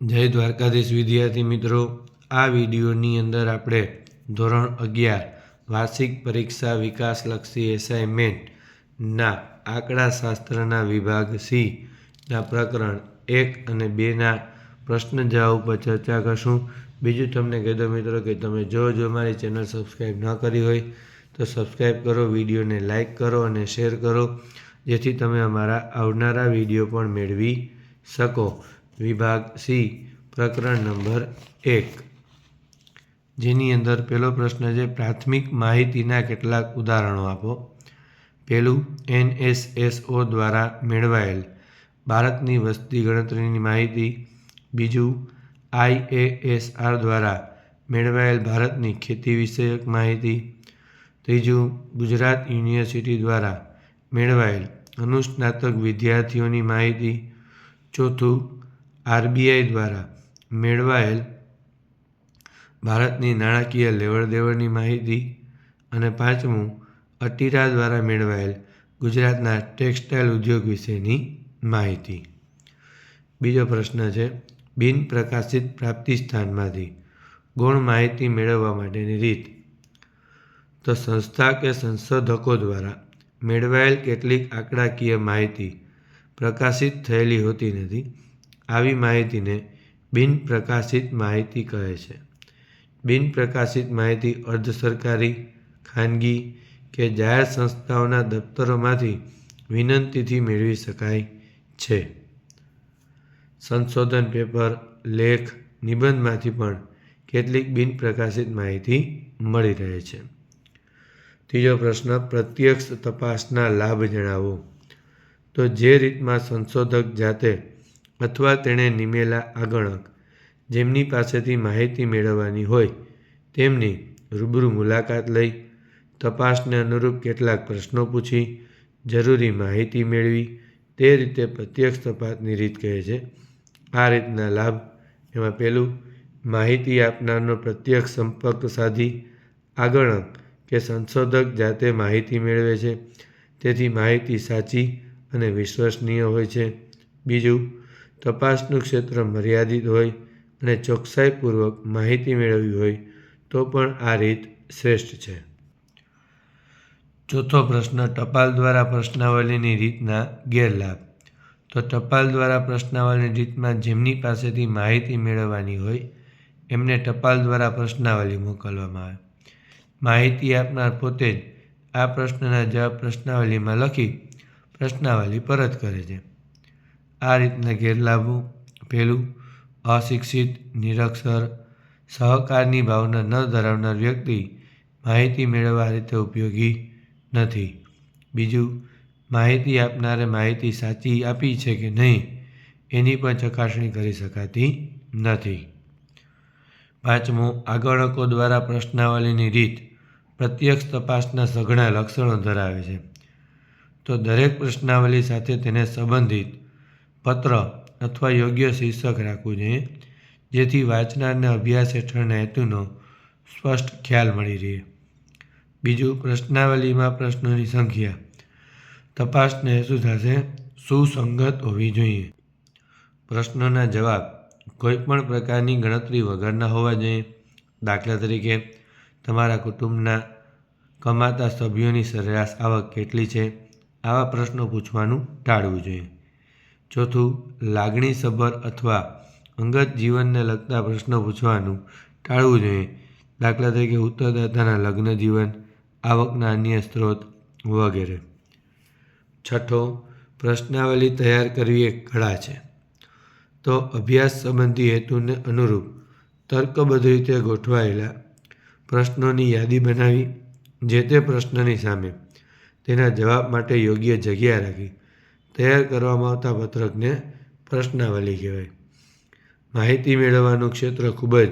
જય દ્વારકાધીશ વિદ્યાર્થી મિત્રો, આ વિડીયોની અંદર આપણે ધોરણ અગિયાર, વાર્ષિક પરીક્ષા વિકાસલક્ષી એસાઇનમેન્ટના આંકડાશાસ્ત્રના વિભાગ સીના પ્રકરણ એક અને બેના પ્રશ્ન જવાબ ઉપર ચર્ચા કરશું. બીજું તમને કહી દો મિત્રો કે તમે જો જો મારી ચેનલ સબસ્ક્રાઈબ ન કરી હોય, તો સબસ્ક્રાઈબ કરો, વિડીયોને લાઇક કરો અને શેર કરો, જેથી તમે અમારા આવનારા વીડિયો પણ મેળવી શકો. વિભાગ સી, પ્રકરણ નંબર એક. જેની અંદર પહેલો પ્રશ્ન છે, પ્રાથમિક માહિતીના કેટલાક ઉદાહરણો આપો. પહેલું, એનએસએસઓ દ્વારા મેળવાયેલ ભારતની વસ્તી ગણતરીની માહિતી. બીજું, આઈએએસઆર દ્વારા મેળવાયેલ ભારતની ખેતી વિષયક માહિતી. ત્રીજું, ગુજરાત યુનિવર્સિટી દ્વારા મેળવાયેલ અનુસ્નાતક વિદ્યાર્થીઓની માહિતી. ચોથું આરબીઆઈ દ્વારા મેળવાયેલ ભારતની નાણાકીય લેવડ દેવડની માહિતી અને પાંચમું અટીરા દ્વારા મેળવાયેલ ગુજરાતના ટેક્સટાઇલ ઉદ્યોગ વિશેની માહિતી. બીજો પ્રશ્ન છે, બિન પ્રકાશિત પ્રાપ્તિ સ્થાનમાંથી ગૌણ માહિતી મેળવવા માટેની રીત. તો સંસ્થા કે સંશોધકો દ્વારા મેળવાયેલ કેટલીક આંકડાકીય માહિતી પ્રકાશિત થયેલી હોતી નથી. આવી માહિતીને બિન પ્રકાશિત માહિતી કહે છે. બિન પ્રકાશિત માહિતી અર્ધ સરકારી, ખાનગી કે જાહેર સંસ્થાઓના દફતરોમાંથી વિનંતીથી મેળવી શકાય છે. સંશોધન પેપર, લેખ, નિબંધમાંથી પણ કેટલીક બિન પ્રકાશિત માહિતી મળી રહે છે. ત્રીજો પ્રશ્ન, પ્રત્યક્ષ તપાસના લાભ જણાવો. તો જે રીતમાં સંશોધક જાતે અથવા તેણે નિમેલા આગણક જેમની પાસેથી માહિતી મેળવવાની હોય, તેમની રૂબરૂ મુલાકાત લઈ તપાસને અનુરૂપ કેટલાક પ્રશ્નો પૂછી, જરૂરી માહિતી મેળવી, તે રીતે પ્રત્યક્ષ તપાસની રીત કહે છે. આ રીતના લાભ, એમાં પહેલું, માહિતી આપનારનો પ્રત્યક્ષ સંપર્ક સાધી આગળક કે સંશોધક જાતે માહિતી મેળવે છે. તેથી માહિતી સાચી અને વિશ્વસનીય હોય છે. બીજું તપાસનું ક્ષેત્ર મર્યાદિત હોય અને ચોકસાઈપૂર્વક માહિતી મેળવવી હોય, તો પણ આ રીત શ્રેષ્ઠ છે. ચોથો પ્રશ્ન, ટપાલ દ્વારા પ્રશ્નાવલીની રીતના ગેરલાભ. તો ટપાલ દ્વારા પ્રશ્નાવલીની રીતમાં જેમની પાસેથી માહિતી મેળવવાની હોય, એમને ટપાલ દ્વારા પ્રશ્નાવલી મોકલવામાં આવે. માહિતી આપનાર પોતે જ આ પ્રશ્નના જવાબ પ્રશ્નાવલીમાં લખી પ્રશ્નાવલી પરત કરે છે. આ રીતના ગેરલાભો પહેલું, અશિક્ષિત, નિરક્ષર, સહકારની ભાવના ન ધરાવનાર વ્યક્તિ માહિતી મેળવવા રીતે ઉપયોગી નથી. બીજું, માહિતી આપનારે માહિતી સાચી આપી છે કે નહીં, એની પણ ચકાસણી કરી શકાતી નથી. પાંચમું આગળકો દ્વારા પ્રશ્નાવલીની રીત પ્રત્યક્ષ તપાસના સઘળા લક્ષણો ધરાવે છે. તો દરેક પ્રશ્નાવલી સાથે તેને સંબંધિત પત્ર અથવા યોગ્ય શીર્ષક રાખવું જોઈએ, જેથી વાંચનારને અભ્યાસ હેઠળના હેતુનો સ્પષ્ટ ખ્યાલ મળી રહે. બીજું, પ્રશ્નાવલીમાં પ્રશ્નોની સંખ્યા. તપાસને શું થશે? સુસંગત હોવી જોઈએ. પ્રશ્નોના જવાબ કોઈપણ પ્રકારની ગણતરી વગરના હોવા જોઈએ. દાખલા તરીકે, તમારા કુટુંબના કમાતા સભ્યોની સરેરાશ આવક કેટલી છે? આવા પ્રશ્નો પૂછવાનું ટાળવું જોઈએ. ચોથું, લાગણીસભર અથવા અંગત જીવનને લગતા પ્રશ્નો પૂછવાનું ટાળવું જોઈએ. દાખલા તરીકે ઉત્તરદાતાના લગ્ન જીવન, આવકના અન્ય સ્ત્રોત વગેરે. છઠ્ઠો, પ્રશ્નાવલી તૈયાર કરવી એક કળા છે. તો અભ્યાસ સંબંધી હેતુને અનુરૂપ તર્કબદ્ધ રીતે ગોઠવાયેલા પ્રશ્નોની યાદી બનાવી, જે તે પ્રશ્નની સામે તેના જવાબ માટે યોગ્ય જગ્યા રાખી તૈયાર કરવામાં આવતા પત્રકને પ્રશ્નાવલી કહેવાય. માહિતી મેળવવાનું ક્ષેત્ર ખૂબ જ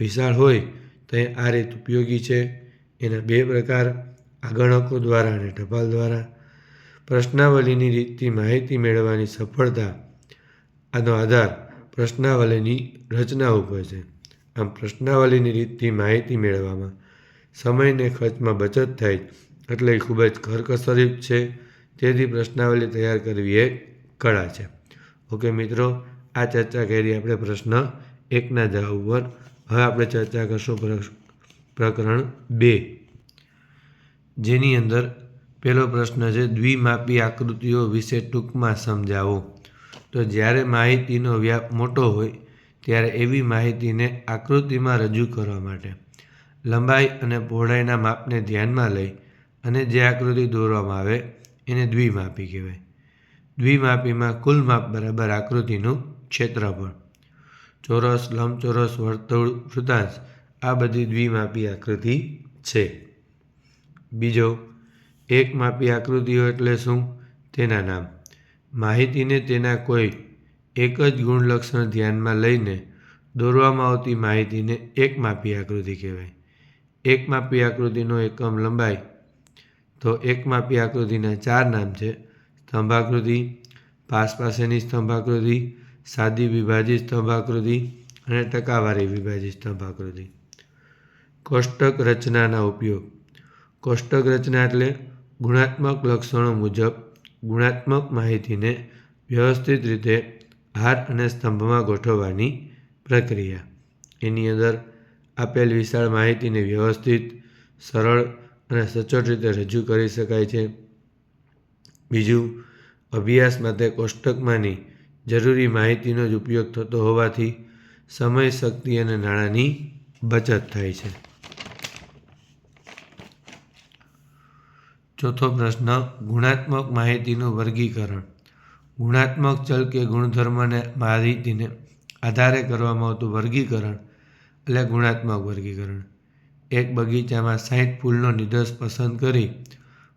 વિશાળ હોય તો આ રીત ઉપયોગી છે. એના બે પ્રકાર, આગણકો દ્વારા અને ટપાલ દ્વારા. પ્રશ્નાવલીની રીતથી માહિતી મેળવવાની સફળતા આનો આધાર પ્રશ્નાવલીની રચના ઉપર છે. આમ પ્રશ્નાવલીની રીતથી માહિતી મેળવવામાં સમયને ખર્ચમાં બચત થાય એટલે ખૂબ જ કરકસરયુક્ત છે. તેથી પ્રશ્નાવલી તૈયાર કરવી એ કળા છે. ઓકે મિત્રો, આ ચર્ચા કરી આપણે પ્રશ્ન એકના જવાબ ઉપર. હવે આપણે ચર્ચા કરશું પ્રકરણ બે. જેની અંદર પહેલો પ્રશ્ન છે, દ્વિમાપી આકૃતિઓ વિશે ટૂંકમાં સમજાવો. તો જ્યારે માહિતીનો વ્યાપ મોટો હોય, ત્યારે એવી માહિતીને આકૃતિમાં રજૂ કરવા માટે લંબાઈ અને પહોળાઈના માપને ધ્યાનમાં લઈ અને જે આકૃતિ દોરવામાં આવે એને દ્વિમાપી કહેવાય. દ્વિમાપીમાં કુલ માપ બરાબર આકૃતિનું ક્ષેત્રફળ. ચોરસ, લંબચોરસ, વર્તુળ વૃતાંશ આ બધી દ્વિમાપી આકૃતિ છે. બીજો એક માપી આકૃતિઓ એટલે શું? તેના નામ. માહિતીને તેના કોઈ એક જ ગુણલક્ષણ ધ્યાનમાં લઈને દોરવામાં આવતી માહિતીને એક માપી આકૃતિ કહેવાય. એક માપી આકૃતિનો એકમ લંબાઈ તો એક માપી આકૃતિના ચાર નામ છે. સ્તંભાકૃતિ, પાસ પાસેની સ્તંભાકૃતિ, સાદી વિભાજિત સ્તંભાકૃતિ અને ટકાવારી વિભાજિત સ્તંભાકૃતિ. કોષ્ટક રચનાના ઉપયોગ. કોષ્ટક રચના એટલે ગુણાત્મક લક્ષણો મુજબ ગુણાત્મક માહિતીને વ્યવસ્થિત રીતે હાર અને સ્તંભમાં ગોઠવવાની પ્રક્રિયા. એની અંદર આપેલ વિશાળ માહિતીને વ્યવસ્થિત, સરળ અને સચોટ રીતે રજૂ કરી શકાય છે. બીજું, અભ્યાસ માટે કોષ્ટકમાંની જરૂરી માહિતીનો જ ઉપયોગ થતો હોવાથી સમય, શક્તિ અને નાણાંની બચત થાય છે. ચોથો પ્રશ્ન, ગુણાત્મક માહિતીનું વર્ગીકરણ. ગુણાત્મક ચલ કે ગુણધર્મને માહિતીને આધારે કરવામાં આવતું વર્ગીકરણ એટલે ગુણાત્મક વર્ગીકરણ. એક બગીચામાં સાઠ ફૂલનો નિર્દેશ પસંદ કરી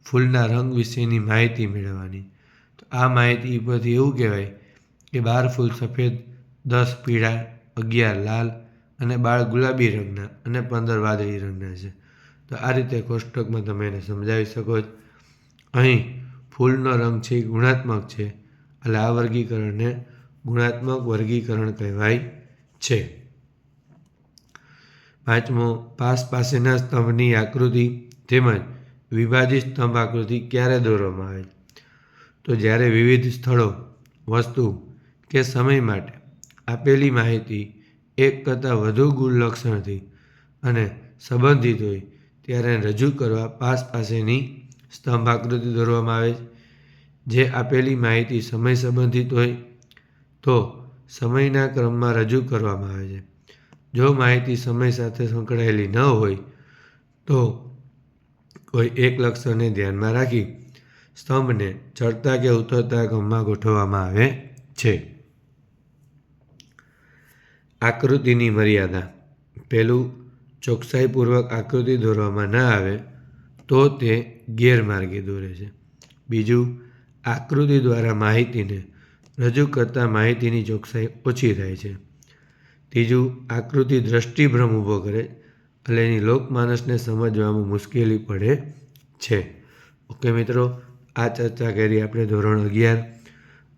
ફૂલના રંગ વિશેની માહિતી મેળવવાની. તો આ માહિતી પરથી એવું કહેવાય કે બાર ફૂલ સફેદ, દસ પીળા, અગિયાર લાલ અને બાર ગુલાબી રંગના અને પંદર વાદળી રંગના છે. તો આ રીતે કોષ્ટકમાં તમે એને સમજાવી શકો છો. અહીં ફૂલનો રંગ છે ગુણાત્મક છે. એટલે આ વર્ગીકરણને ગુણાત્મક વર્ગીકરણ કહેવાય છે. પાંચમો, પાસ પાસેના સ્તંભની આકૃતિ તેમજ વિભાજિત સ્તંભ આકૃતિ ક્યારે દોરવામાં આવે તો જ્યારે વિવિધ સ્થળો, વસ્તુ કે સમય માટે આપેલી માહિતી એક કરતાં વધુ ગુણ લક્ષણથી અને સંબંધિત હોય, ત્યારે રજૂ કરવા પાસ પાસેની સ્તંભ આકૃતિ દોરવામાં આવે છે. જે આપેલી માહિતી સમય સંબંધિત હોય, તો સમયના ક્રમમાં રજૂ કરવામાં આવે છે. જો માહિતી સમય સાથે સંકળાયેલી ન હોય, તો કોઈ એક લક્ષણને ધ્યાનમાં રાખી સ્તંભને ચડતા કે ઉતરતા ક્રમમાં ગોઠવવામાં આવે છે. આકૃતિની મર્યાદા. પહેલું ચોકસાઈપૂર્વક આકૃતિ દોરવામાં ન આવે, તો તે ગેરમાર્ગે દોરે છે. બીજું, આકૃતિ દ્વારા માહિતીને રજૂ કરતાં માહિતીની ચોકસાઈ ઓછી થાય છે. ત્રીજું, આકૃતિ દ્રષ્ટિભ્રમ ઊભો કરે, એટલે એની લોકમાનસને સમજવામાં મુશ્કેલી પડે છે. ઓકે મિત્રો, આ ચર્ચા કરી આપણે ધોરણ અગિયાર.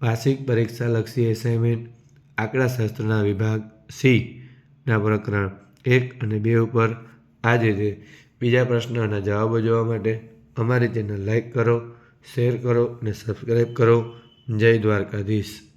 વાર્ષિક પરીક્ષાલક્ષી એસાઇનમેન્ટ, આંકડાશાસ્ત્રના વિભાગ સીના પ્રકરણ એક અને બે ઉપર. આ જ રીતે બીજા પ્રશ્નોના જવાબો જોવા માટે અમારી ચેનલ લાઈક કરો, શેર કરો અને સબસ્ક્રાઈબ કરો. જય દ્વારકાધીશ.